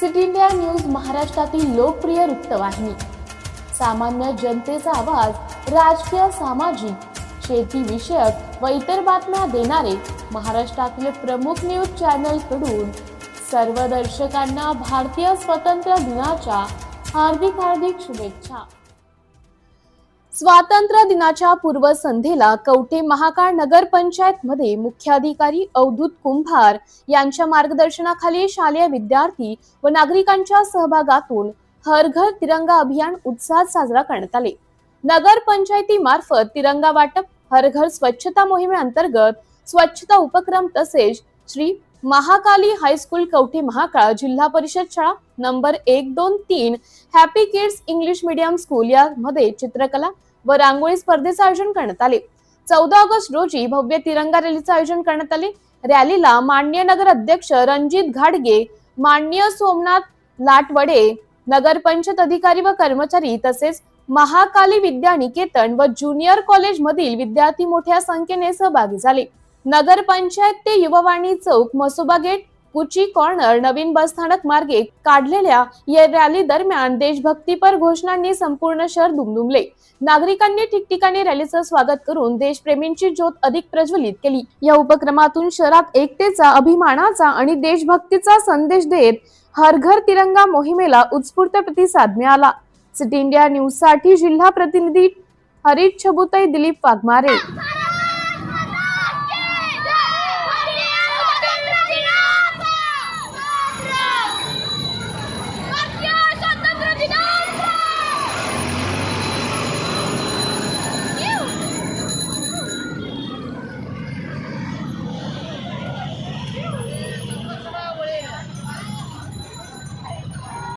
City India news महाराष्ट्रातील लोकप्रिय वृत्तवाहिनी. सामान्य जनतेचा आवाज राजकीय सामाजिक शेती विषयक व इतर बातम्या देणारे महाराष्ट्रातील प्रमुख न्यूज चॅनलकडून सर्व दर्शकांना भारतीय स्वतंत्र दिनाच्या हार्दिक हार्दिक शुभेच्छा. स्वातंत्र्य दिनाच्या पूर्वसंध्येला कवठे महाकाळ नगरपंचायत मध्ये मुख्याधिकारी अवधूत कुंभार यांच्या मार्गदर्शनाखाली शालेय विद्यार्थी व नागरिकांच्या सहभागातून हर घर तिरंगा अभियान उत्साहात साजरा करण्यात आले. नगरपंचायतीमार्फत तिरंगा वाटप हर घर स्वच्छता मोहिमेअंतर्गत स्वच्छता उपक्रम तसेच श्री महाकाली हायस्कूल कवठे महाकाळ जिल्हा परिषद शाळा नंबर एक दोन तीन happy kids English medium school यामध्ये चित्रकला व रांगोळी स्पर्धेचे आयोजन करण्यात आले. चौदा ऑगस्ट रोजी भव्य तिरंगा रॅलीचे आयोजन करण्यात आले. रॅलीला मान्य नगर अध्यक्ष रणजित घाडगे मान्य सोमनाथ लाटवडे नगरपंचायत अधिकारी व कर्मचारी तसेच महाकाली विद्यानिकेतन व ज्युनियर कॉलेज मधील विद्यार्थी मोठ्या संख्येने सहभागी झाले. नगरपंचायत ते युववाणी चौक मसोबा गेट कुची कॉर्नर नवीन बसस्थानक मार्गे काढलेल्या या रॅली दरम्यान देशभक्तीपर घोषणांनी संपूर्ण शहर दुमदुमले. नागरिकांनी ठिकठिकाणी रॅलीचं स्वागत करून देशप्रेमींची ज्योत अधिक प्रज्वलित केली. या उपक्रमातून शहरात एकतेचा अभिमानाचा आणि देशभक्तीचा संदेश देत हर घर तिरंगा मोहिमेला उत्स्फूर्त प्रतिसाद मिळाला. सिटी इंडिया न्यूजसाठी जिल्हा प्रतिनिधी हरीश छबुताई दिलीप वाघमारे.